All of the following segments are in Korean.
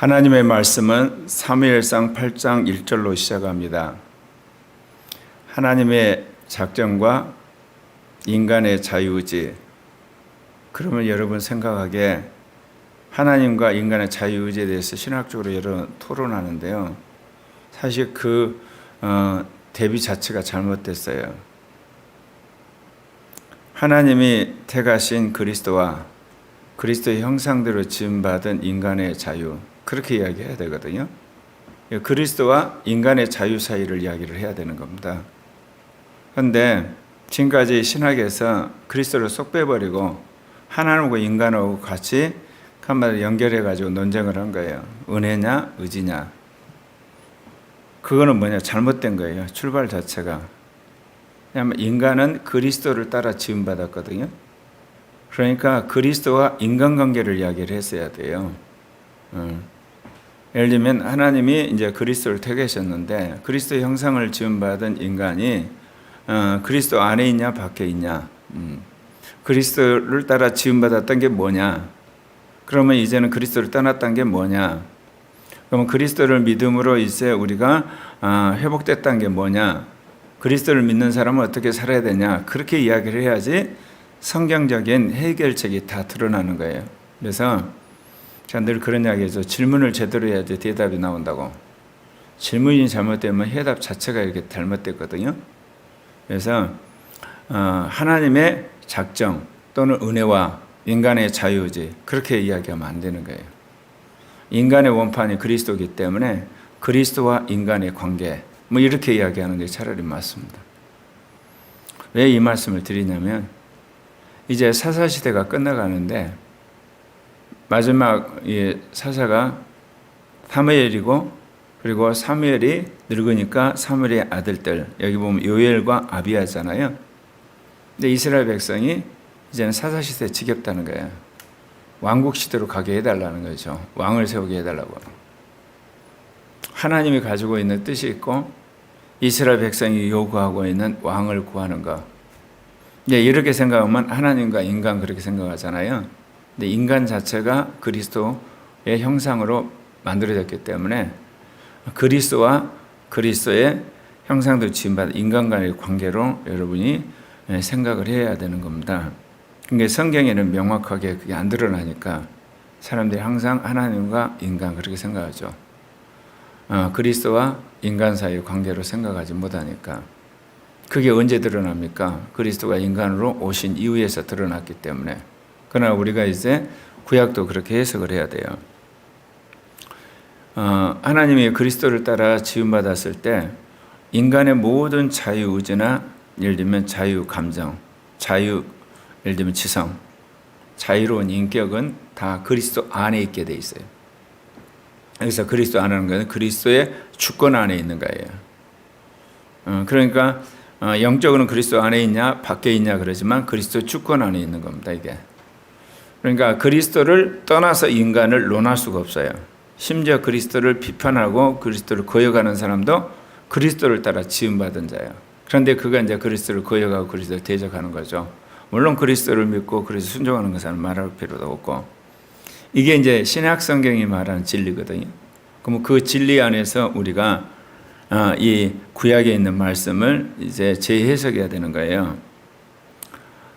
하나님의 말씀은 사무엘상 8장 1절로 시작합니다. 하나님의 작정과 인간의 자유의지. 그러면 여러분 생각하기에 하나님과 인간의 자유의지에 대해서 신학적으로 여러 토론하는데요. 사실 그 어, 대비 자체가 잘못됐어요. 하나님이 택하신 그리스도와 그리스도의 형상대로 지음받은 인간의 자유 그렇게 이야기해야 되거든요. 그리스도와 인간의 자유 사이를 이야기를 해야 되는 겁니다. 그런데 지금까지 신학에서 그리스도를 쏙 빼버리고 하나님과 인간하고 같이 한마디로 연결해 가지고 논쟁을 한 거예요. 은혜냐, 의지냐. 그거는 뭐냐, 잘못된 거예요. 출발 자체가. 왜냐하면 인간은 그리스도를 따라 지음 받았거든요. 그러니까 그리스도와 인간관계를 이야기를 했어야 돼요. 어. 예를 들면 하나님이 이제 그리스도를 택하셨는데 그리스도 형상을 지음받은 인간이 어, 그리스도 안에 있냐 밖에 있냐. 음. 그리스도를 따라 지음받았던 게 뭐냐. 그러면 이제는 그리스도를 떠났던 게 뭐냐. 그러면 그리스도를 믿음으로 이제 우리가 아, 회복됐다는 게 뭐냐. 그리스도를 믿는 사람은 어떻게 살아야 되냐. 그렇게 이야기를 해야지 성경적인 해결책이 다 드러나는 거예요. 그래서 제가 늘 그런 이야기죠. 질문을 제대로 해야지 대답이 나온다고. 질문이 잘못되면 해답 자체가 이렇게 잘못됐거든요. 그래서 어, 하나님의 작정 또는 은혜와 인간의 자유지 그렇게 이야기하면 안 되는 거예요. 인간의 원판이 그리스도이기 때문에 그리스도와 인간의 관계 뭐 이렇게 이야기하는 게 차라리 맞습니다. 왜 이 말씀을 드리냐면 이제 사사 시대가 끝나가는데 마지막 사사가 사무엘이고 그리고 사무엘이 늙으니까 사무엘의 아들들 여기 보면 요엘과 아비야잖아요. 근데 이스라엘 백성이 이제는 사사 시대 지겹다는 거예요. 왕국 시대로 가게 해달라는 거죠. 왕을 세우게 해달라고. 하나님이 가지고 있는 뜻이 있고 이스라엘 백성이 요구하고 있는 왕을 구하는 것. 이제 이렇게 생각하면 하나님과 인간 그렇게 생각하잖아요. 근데 인간 자체가 그리스도의 형상으로 만들어졌기 때문에 그리스도와 그리스도의 형상도 지음받은 인간 간의 관계로 여러분이 생각을 해야 되는 겁니다. 근데 성경에는 명확하게 그게 안 드러나니까 사람들이 항상 하나님과 인간 그렇게 생각하죠. 어, 그리스도와 인간 사이의 관계로 생각하지 못하니까 그게 언제 드러납니까? 그리스도가 인간으로 오신 이후에서 드러났기 때문에 그러나 우리가 이제 구약도 그렇게 해석을 해야 돼요. 어, 하나님이 그리스도를 따라 지음받았을 때 인간의 모든 자유 의지나 예를 들면 자유 감정, 자유 예를 들면 지성, 자유로운 인격은 다 그리스도 안에 있게 돼 있어요. 그래서 그리스도 안에 있는 것은 그리스도의 주권 안에 있는 거예요. 어, 그러니까 어, 영적으로는 그리스도 안에 있냐 밖에 있냐 그러지만 그리스도 주권 안에 있는 겁니다 이게. 그러니까 그리스도를 떠나서 인간을 논할 수가 없어요. 심지어 그리스도를 비판하고 그리스도를 거역하는 사람도 그리스도를 따라 지음받은 자예요. 그런데 그가 이제 그리스도를 거역하고 그리스도를 대적하는 거죠. 물론 그리스도를 믿고 그리스도 순종하는 것은 말할 필요도 없고 이게 이제 신약 성경이 말하는 진리거든요. 그럼 그 진리 안에서 우리가 어, 이 구약에 있는 말씀을 이제 재해석해야 되는 거예요.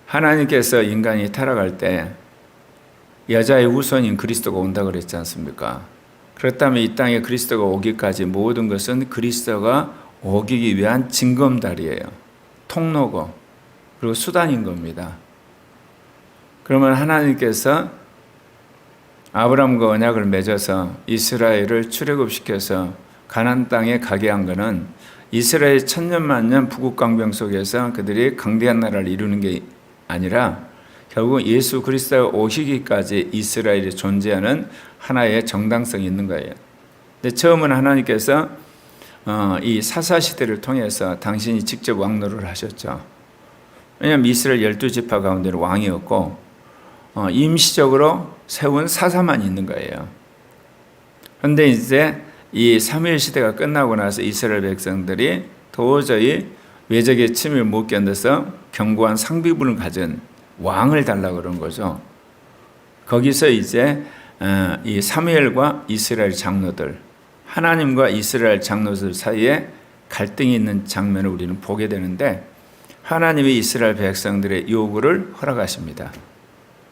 하나님께서 인간이 타락할 때 여자의 우선인 그리스도가 온다 그랬지 않습니까? 그렇다면 이 땅에 그리스도가 오기까지 모든 것은 그리스도가 오기 위한 징검다리예요. 통로고 그리고 수단인 겁니다. 그러면 하나님께서 아브라함과 언약을 맺어서 이스라엘을 출애굽시켜서 가나안 땅에 가게 한 것은 이스라엘 천년만년 부국강병 속에서 그들이 강대한 나라를 이루는 게 아니라 결국 예수 그리스도가 오시기까지 이스라엘이 존재하는 하나의 정당성이 있는 거예요. 근데 처음은 하나님께서 어, 이 사사 시대를 통해서 당신이 직접 왕노를 하셨죠. 왜냐하면 이스라엘 열두 지파 가운데는 왕이었고 어, 임시적으로 세운 사사만 있는 거예요. 그런데 이제 이 사무엘 시대가 끝나고 나서 이스라엘 백성들이 도저히 외적의 침을 못 견뎌서 견고한 상비분을 가진 왕을 달라 그런 거죠. 거기서 이제 어, 이 사무엘과 이스라엘 장로들 하나님과 이스라엘 장로들 사이에 갈등이 있는 장면을 우리는 보게 되는데 하나님이 이스라엘 백성들의 요구를 허락하십니다.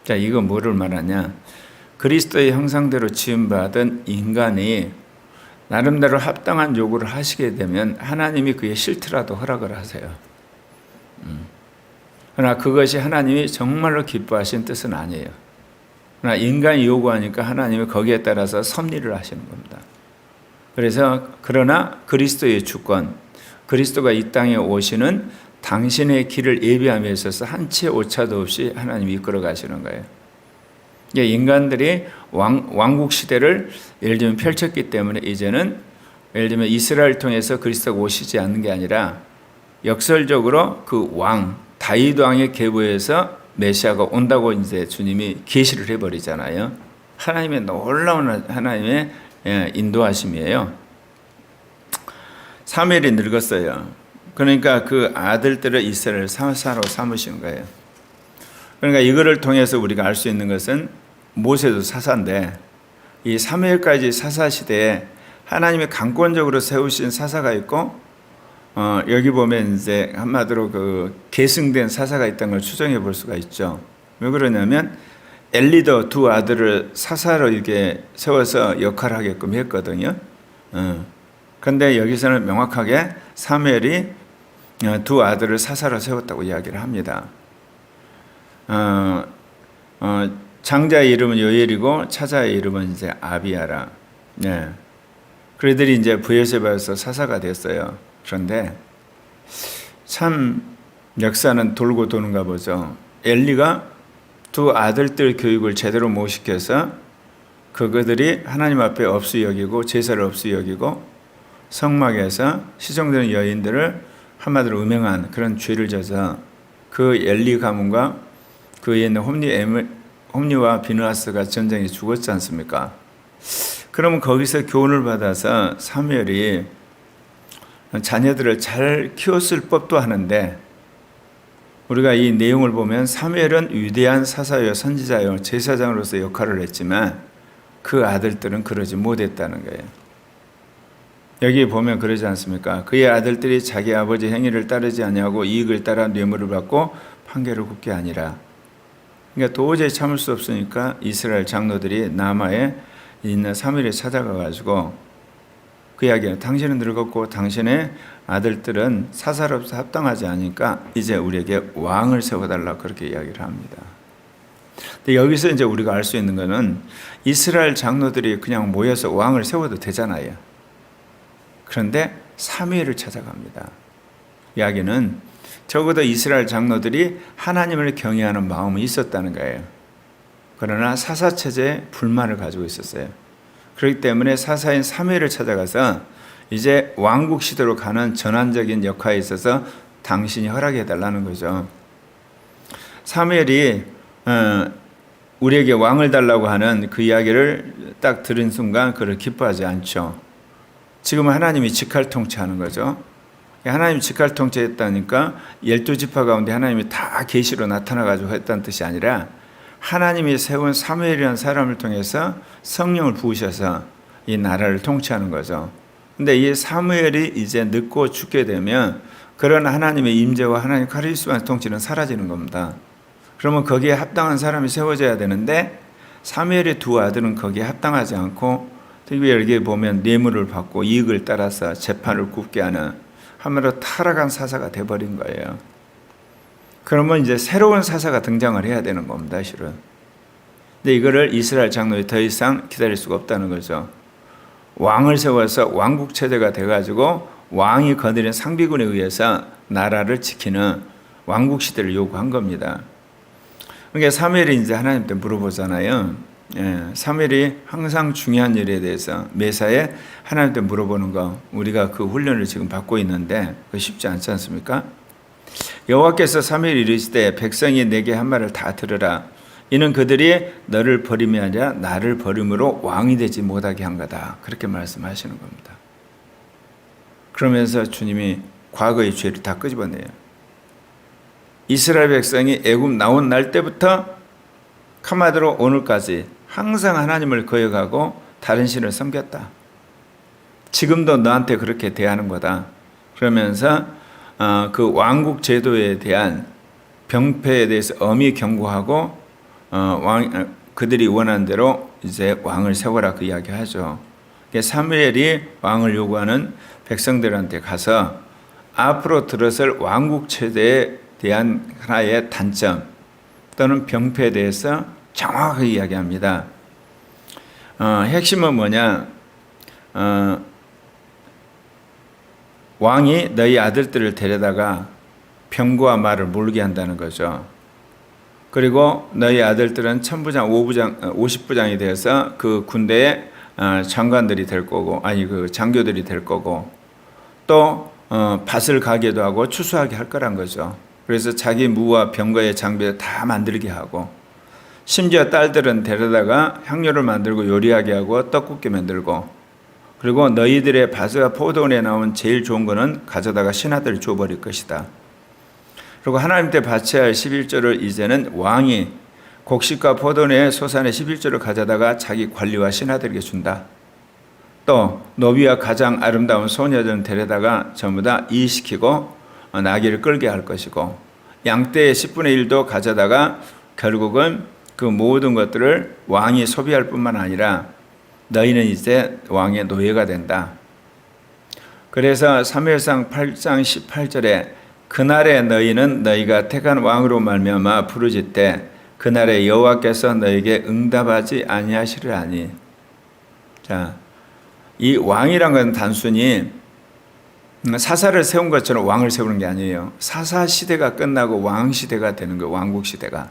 자, 이거 뭐를 말하냐? 그리스도의 형상대로 지음 받은 인간이 나름대로 합당한 요구를 하시게 되면 하나님이 그에 싫더라도 허락을 하세요. 음. 그러나 그것이 하나님이 정말로 기뻐하신 뜻은 아니에요. 그러나 인간이 요구하니까 하나님이 거기에 따라서 섭리를 하시는 겁니다. 그래서 그러나 그리스도의 주권, 그리스도가 이 땅에 오시는 당신의 길을 예비함에 있어서 한치 오차도 없이 하나님이 이끌어 가시는 거예요. 이게 인간들이 왕, 왕국 시대를 예를 들면 펼쳤기 때문에 이제는 예를 들면 이스라엘 통해서 그리스도가 오시지 않는 게 아니라 역설적으로 그 왕, 다윗 왕의 계보에서 메시아가 온다고 이제 주님이 계시를 해버리잖아요. 하나님의 놀라운 하나님의 예, 인도하심이에요. 사무엘이 늙었어요. 그러니까 그 아들들을 이스라엘 사사로 삼으신 거예요. 그러니까 이거를 통해서 우리가 알 수 있는 것은 모세도 사사인데 이 사무엘까지 사사 시대에 하나님이 강권적으로 세우신 사사가 있고 어, 여기 보면 이제 한마디로 그 계승된 사사가 있다는 걸 추정해 볼 수가 있죠. 왜 그러냐면 엘리더 두 아들을 사사로 이렇게 세워서 역할을 하게끔 했거든요. 어. 그런데 여기서는 명확하게 사무엘이 어, 두 아들을 사사로 세웠다고 이야기를 합니다. 어, 어, 장자의 이름은 요엘이고 차자의 이름은 이제 아비아라. 네. 그들이 이제 부에세바에서 사사가 됐어요. 그런데 참 역사는 돌고 도는가 보죠. 엘리가 두 아들들 교육을 제대로 못 시켜서 그들이 하나님 앞에 없이 여기고 제사를 없이 여기고 성막에서 시종되는 여인들을 한마디로 음행한 그런 죄를 져서 그 엘리 가문과 그에 있는 홈리 에물, 홈리와 비누아스가 전쟁에 죽었지 않습니까? 그러면 거기서 교훈을 받아서 사무엘이 자녀들을 잘 키웠을 법도 하는데 우리가 이 내용을 보면 사무엘은 위대한 사사요 선지자요 제사장으로서 역할을 했지만 그 아들들은 그러지 못했다는 거예요. 여기 보면 그러지 않습니까? 그의 아들들이 자기 아버지 행위를 따르지 아니하고 이익을 따라 뇌물을 받고 판결을 굽게 아니라 그러니까 도저히 참을 수 없으니까 이스라엘 장로들이 남아에 있는 사무엘에 찾아가 가지고 그 이야기는 당신은 늙었고 당신의 아들들은 사사롭서 합당하지 않으니까 이제 우리에게 왕을 세워달라 그렇게 이야기를 합니다. 근데 여기서 이제 우리가 알 수 있는 것은 이스라엘 장로들이 그냥 모여서 왕을 세워도 되잖아요. 그런데 사무엘을 찾아갑니다. 이야기는 적어도 이스라엘 장로들이 하나님을 경외하는 마음이 있었다는 거예요. 그러나 사사 체제에 불만을 가지고 있었어요. 그렇기 때문에 사사인 사무엘을 찾아가서 이제 왕국 시대로 가는 전환적인 역할에 있어서 당신이 허락해 달라는 거죠. 사무엘이 어, 우리에게 왕을 달라고 하는 그 이야기를 딱 들은 순간 그를 기뻐하지 않죠. 지금은 하나님이 직할 통치하는 거죠. 하나님 직할 통치했다니까 열두 지파 가운데 하나님이 다 계시로 나타나 가지고 했다는 뜻이 아니라 하나님이 세운 사무엘이라는 사람을 통해서 성령을 부으셔서 이 나라를 통치하는 거죠. 근데 이 사무엘이 이제 늙고 죽게 되면 그런 하나님의 임재와 하나님 카리스마의 통치는 사라지는 겁니다. 그러면 거기에 합당한 사람이 세워져야 되는데 사무엘의 두 아들은 거기에 합당하지 않고 특히 여기 보면 뇌물을 받고 이익을 따라서 재판을 굽게 하는 한마디로 타락한 사사가 돼버린 거예요. 그러면 이제 새로운 사사가 등장을 해야 되는 겁니다, 실은. 근데 이거를 이스라엘 장로에 더 이상 기다릴 수가 없다는 거죠. 왕을 세워서 왕국 체제가 돼가지고 왕이 거느린 상비군에 의해서 나라를 지키는 왕국 시대를 요구한 겁니다. 그러니까 사무엘이 이제 하나님한테 물어보잖아요. 예, 사무엘이 항상 중요한 일에 대해서 매사에 하나님한테 물어보는 거 우리가 그 훈련을 지금 받고 있는데 그 쉽지 않지 않습니까? 여호와께서 사무엘 이르시되 백성이 내게 한 말을 다 들으라 이는 그들이 너를 버림이 아니라 나를 버림으로 왕이 되지 못하게 한 거다 그렇게 말씀하시는 겁니다. 그러면서 주님이 과거의 죄를 다 끄집어내요. 이스라엘 백성이 애굽 나온 날 때부터 카마드로 오늘까지 항상 하나님을 거역하고 다른 신을 섬겼다. 지금도 너한테 그렇게 대하는 거다. 그러면서 어, 그 왕국 제도에 대한 병폐에 대해서 엄히 경고하고 어, 왕 어, 그들이 원하는 대로 이제 왕을 세워라 그 이야기하죠. 사무엘이 왕을 요구하는 백성들한테 가서 앞으로 들어설 왕국 체제에 대한 하나의 단점 또는 병폐에 대해서 정확하게 이야기합니다. 어, 핵심은 뭐냐? 어, 왕이 너희 아들들을 데려다가 병과 말을 몰게 한다는 거죠. 그리고 너희 아들들은 천부장, 오부장, 어, 오십부장이 되어서 그 군대에 어, 장관들이 될 거고, 아니 그 장교들이 될 거고, 또 어, 밭을 가게도 하고 추수하게 할 거란 거죠. 그래서 자기 무와 병거의 장비를 다 만들게 하고, 심지어 딸들은 데려다가 향료를 만들고 요리하게 하고 떡국게 만들고, 그리고 너희들의 밭과 포도원에 나온 제일 좋은 거는 가져다가 신하들 줘버릴 것이다. 그리고 하나님 때 바쳐야 할 11조를 이제는 왕이 곡식과 포도원의 소산의 11조를 가져다가 자기 관리와 신하들에게 준다. 또 노비와 가장 아름다운 소녀들은 데려다가 전부 다 이식시키고 나귀를 끌게 할 것이고 양떼의 10분의 1도 가져다가 결국은 그 모든 것들을 왕이 소비할 뿐만 아니라 너희는 이제 왕의 노예가 된다. 그래서 3회상 8장 18절에 그날에 너희는 너희가 택한 왕으로 말미암아 부르짖되 그날에 여호와께서 너에게 응답하지 아니하시리라니. 자, 이 왕이란 건 단순히 사사를 세운 것처럼 왕을 세우는 게 아니에요. 사사 시대가 끝나고 왕 시대가 되는 거예요. 왕국 시대가.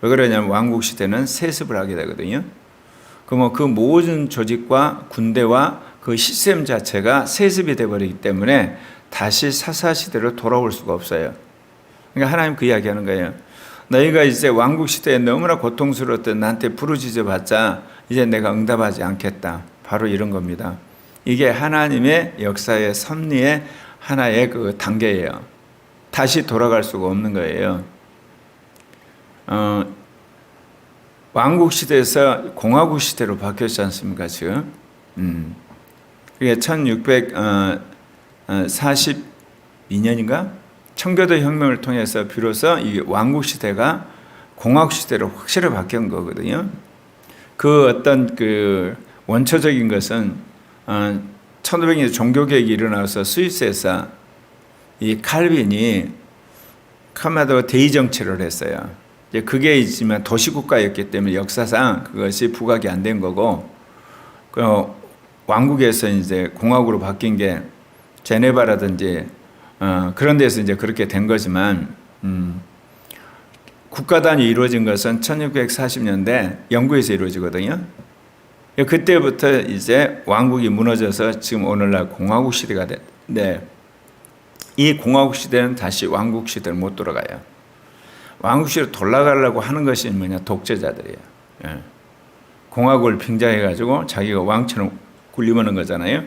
왜 그러냐면 왕국 시대는 세습을 하게 되거든요. 그러면 그 모든 조직과 군대와 그 시스템 자체가 세습이 돼 버리기 때문에 다시 사사 시대로 돌아올 수가 없어요. 그러니까 하나님 그 이야기하는 거예요. 너희가 이제 왕국 시대에 너무나 고통스러웠던 나한테 부르짖어 봤자 이제 내가 응답하지 않겠다. 바로 이런 겁니다. 이게 하나님의 역사의 섭리의 하나의 그 단계예요. 다시 돌아갈 수가 없는 거예요. 어, 왕국 시대에서 공화국 시대로 바뀌었지 않습니까, 지금? 음. 그게 1642년인가? 청교도 혁명을 통해서 비로소 이 왕국 시대가 공화국 시대로 확실히 바뀐 거거든요. 그 어떤 그 원초적인 것은 어, 1500년 종교개혁이 일어나서 스위스에서 이 칼빈이 카마도 대의 정치를 했어요. 이제 그게 있지만 도시국가였기 때문에 역사상 그것이 부각이 안 된 거고 그 왕국에서 이제 공화국으로 바뀐 게 제네바라든지 어, 그런 데서 이제 그렇게 된 거지만 음, 국가단이 이루어진 것은 1640년대 영국에서 이루어지거든요. 그때부터 이제 왕국이 무너져서 지금 오늘날 공화국 시대가 됐는데 이 공화국 시대는 다시 왕국 시대를 못 돌아가요. 왕국 시대로 돌아가려고 하는 것이 뭐냐 독재자들이에요. 예. 공화국을 빙자해가지고 자기가 왕처럼 굴림하는 거잖아요.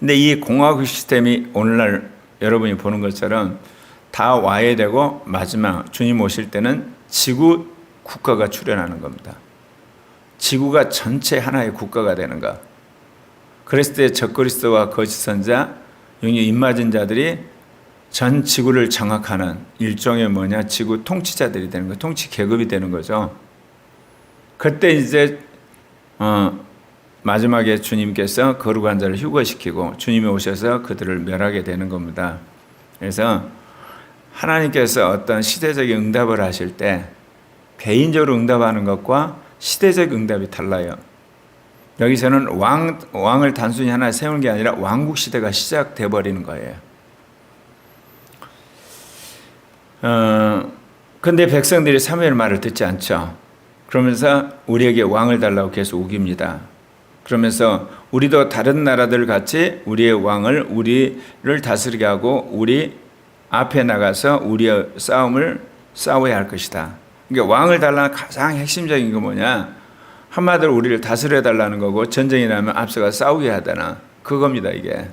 근데 이 공화국 시스템이 오늘날 여러분이 보는 것처럼 다 와야 되고 마지막 주님 오실 때는 지구 국가가 출현하는 겁니다. 지구가 전체 하나의 국가가 되는 것. 그랬을 때 적그리스도와 거짓 선자, 영유 입맞은 자들이 전 지구를 장악하는 일종의 뭐냐 지구 통치자들이 되는 거, 통치 계급이 되는 거죠. 그때 이제 어, 마지막에 주님께서 거룩한 자를 휴거시키고 주님이 오셔서 그들을 멸하게 되는 겁니다. 그래서 하나님께서 어떤 시대적인 응답을 하실 때 개인적으로 응답하는 것과 시대적 응답이 달라요. 여기서는 왕, 왕을 단순히 하나 세우는 게 아니라 왕국 시대가 시작돼 버리는 거예요. 어, 근데 백성들이 사무엘 말을 듣지 않죠. 그러면서 우리에게 왕을 달라고 계속 우깁니다. 그러면서 우리도 다른 나라들 같이 우리의 왕을 우리를 다스리게 하고 우리 앞에 나가서 우리의 싸움을 싸워야 할 것이다. 그러니까 왕을 달라는 가장 핵심적인 게 뭐냐? 한마디로 우리를 다스려 달라는 거고 전쟁이 나면 앞서가 싸우게 하다나 그겁니다 이게.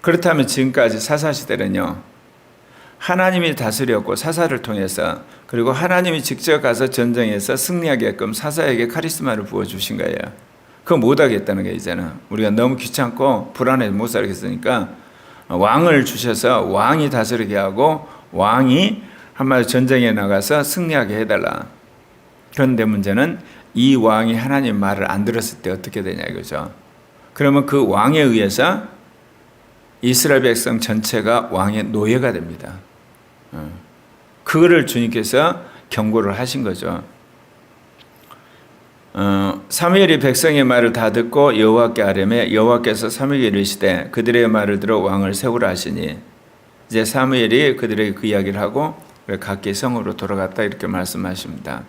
그렇다면 지금까지 사사 시대는요 하나님이 다스렸고 사사를 통해서 그리고 하나님이 직접 가서 전쟁에서 승리하게끔 사사에게 카리스마를 부어 주신 거예요. 그거 못 하겠다는 게 이제는 우리가 너무 귀찮고 불안해서 못 살겠으니까 왕을 주셔서 왕이 다스리게 하고 왕이 한마디 전쟁에 나가서 승리하게 해달라. 그런데 문제는 이 왕이 하나님 말을 안 들었을 때 어떻게 되냐 이거죠. 그러면 그 왕에 의해서 이스라엘 백성 전체가 왕의 노예가 됩니다. 어. 그거를 주님께서 경고를 하신 거죠. 어, 사무엘이 백성의 말을 다 듣고 여호와께 아뢰매 여호와께서 사무엘에게 이르시되 그들의 말을 들어 왕을 세우라 하시니 이제 사무엘이 그들에게 그 이야기를 하고 각기 성으로 돌아갔다 이렇게 말씀하십니다.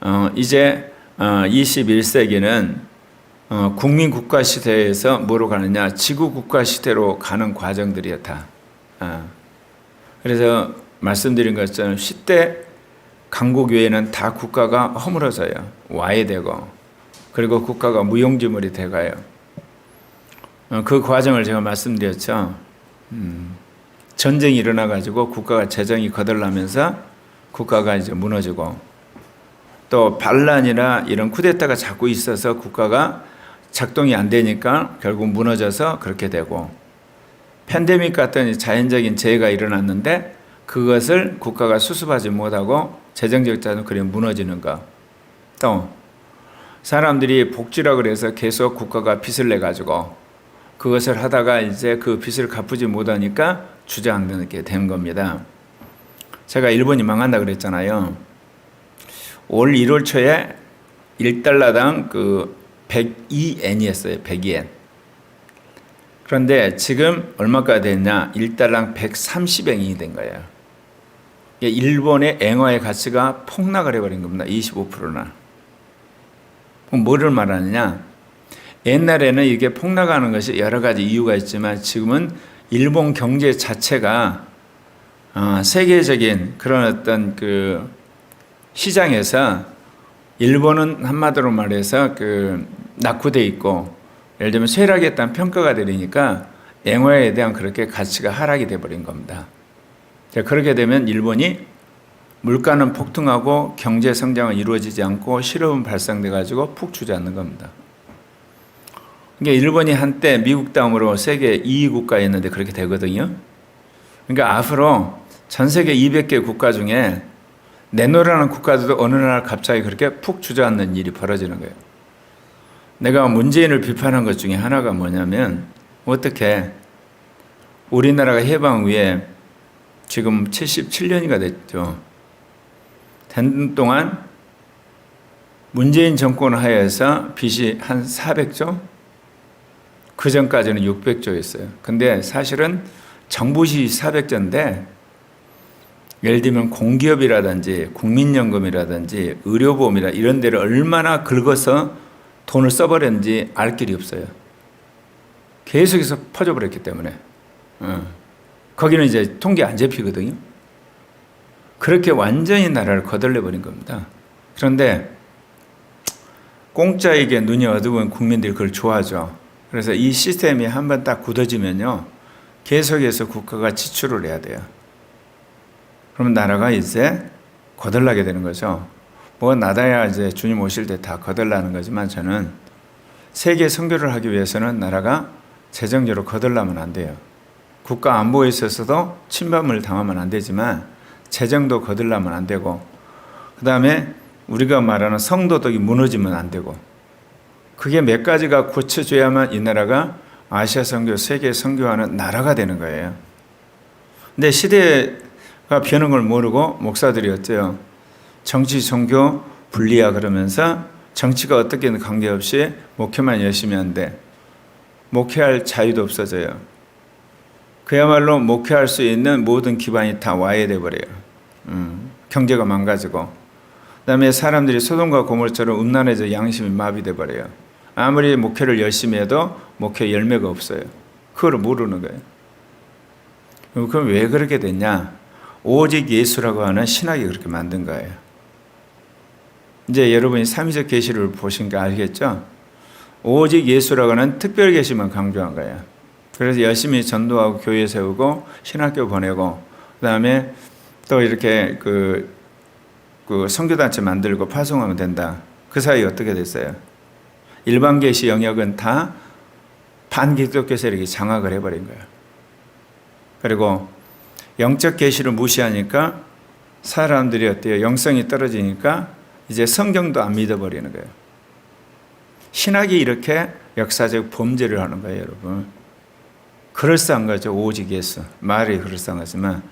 어, 이제 어, 21세기는 어, 국민 국가 시대에서 뭐로 가느냐 지구 국가 시대로 가는 과정들이야 다. 어. 그래서 말씀드린 것처럼 시대 강국 외에는 다 국가가 허물어져요. 와해 되고 그리고 국가가 무용지물이 돼가요. 어, 그 과정을 제가 말씀드렸죠. 음, 전쟁이 일어나 가지고 국가가 재정이 거덜나면서 국가가 이제 무너지고 또 반란이나 이런 쿠데타가 자꾸 있어서 국가가 작동이 안 되니까 결국 무너져서 그렇게 되고 팬데믹 같은 자연적인 재해가 일어났는데 그것을 국가가 수습하지 못하고 재정적 자는 그래 무너지는 거. 또 사람들이 복지라 그래서 계속 국가가 빚을 내 가지고 그것을 하다가 이제 그 빚을 갚지 못하니까 주저앉게 된 겁니다. 제가 일본이 망한다 그랬잖아요. 올 1월 초에 1달러당 그 102엔이었어요. 102엔. 그런데 지금 얼마가 됐냐? 1달러 130엔이 된 거예요. 일본의 앵화의 가치가 폭락을 해버린 겁니다. 25%나. 뭐를 말하느냐? 옛날에는 이게 폭락하는 것이 여러 가지 이유가 있지만 지금은 일본 경제 자체가 어, 세계적인 그런 어떤 그 시장에서 일본은 한마디로 말해서 그 낙후돼 있고 예를 들면 쇠락했다는 평가가 되니까 앵화에 대한 그렇게 가치가 하락이 돼 버린 겁니다. 그렇게 되면 일본이 물가는 폭등하고 경제 성장은 이루어지지 않고 실업은 발생돼 가지고 푹 주저앉는 겁니다. 그러니까 일본이 한때 미국 다음으로 세계 2위 국가였는데 그렇게 되거든요. 그러니까 앞으로 전 세계 200개 국가 중에 내노라는 국가들도 어느 날 갑자기 그렇게 푹 주저앉는 일이 벌어지는 거예요. 내가 문재인을 비판한 것 중에 하나가 뭐냐면 어떻게 우리나라가 해방 후에 지금 77년이가 됐죠. 된 동안 문재인 정권 하에서 빚이 한 400조? 그 전까지는 600조였어요. 근데 사실은 정부시 400조인데 예를 들면 공기업이라든지 국민연금이라든지 의료보험이라 이런 데를 얼마나 긁어서 돈을 써버렸는지 알 길이 없어요. 계속해서 퍼져버렸기 때문에. 어. 거기는 이제 통계 안 잡히거든요. 그렇게 완전히 나라를 거덜내 버린 겁니다. 그런데 공짜에게 눈이 어두운 국민들이 그걸 좋아하죠. 그래서 이 시스템이 한번 딱 굳어지면요. 계속해서 국가가 지출을 해야 돼요. 그러면 나라가 이제 거덜나게 되는 거죠. 뭐 나다야 이제 주님 오실 때 다 거덜나는 거지만 저는 세계 선교를 하기 위해서는 나라가 재정적으로 거덜나면 안 돼요. 국가 안보에 있어서도 침범을 당하면 안 되지만 재정도 거들나면 안 되고 그 다음에 우리가 말하는 성도덕이 무너지면 안 되고 그게 몇 가지가 고쳐져야만 이 나라가 아시아 선교, 세계 선교하는 나라가 되는 거예요. 근데 시대가 변한 걸 모르고 목사들이 어때요? 정치, 종교 분리야 그러면서 정치가 어떻게든 관계없이 목회만 열심히 한데 목회할 자유도 없어져요. 그야말로 목회할 수 있는 모든 기반이 다 와해돼 버려요. 음, 경제가 망가지고 그다음에 사람들이 소돔과 고물처럼 음란해져 양심이 마비돼 버려요. 아무리 목회를 열심히 해도 목회 열매가 없어요. 그걸 모르는 거예요. 그럼 왜 그렇게 됐냐? 오직 예수라고 하는 신학이 그렇게 만든 거예요. 이제 여러분이 삼위적 계시를 보신 거 알겠죠? 오직 예수라고 하는 특별 계시만 강조한 거예요. 그래서 열심히 전도하고 교회 세우고 신학교 보내고 그다음에 또 이렇게 그, 그 선교단체 만들고 파송하면 된다. 그 사이 어떻게 됐어요? 일반 계시 영역은 다 반기독교 세력이 장악을 해버린 거예요. 그리고 영적 계시를 무시하니까 사람들이 어때요? 영성이 떨어지니까 이제 성경도 안 믿어버리는 거예요. 신학이 이렇게 역사적 범죄를 하는 거예요, 여러분. 그럴싸한 거죠. 오직 예수. 말이 그럴싸한 거지만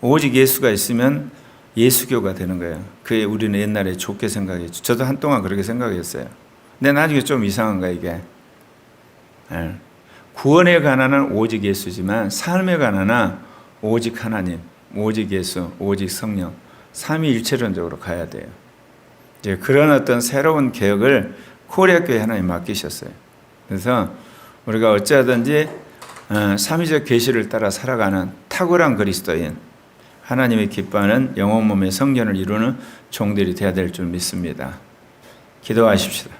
오직 예수가 있으면 예수교가 되는 거예요. 그게 우리는 옛날에 좋게 생각했죠. 저도 한동안 그렇게 생각했어요. 근데 나중에 좀 이상한 거야, 이게. 예. 구원에 관한은 오직 예수지만 삶에 관한은 오직 하나님, 오직 예수, 오직 성령, 삼위일체론적으로 가야 돼요. 이제 그런 어떤 새로운 개혁을 코리아 교회 하나님 맡기셨어요. 그래서 우리가 어찌하든지 어, 삼위적 계시를 따라 살아가는 탁월한 그리스도인 하나님의 기뻐하는 영혼 몸의 성전을 이루는 종들이 되어야 될 줄 믿습니다. 기도하십시다.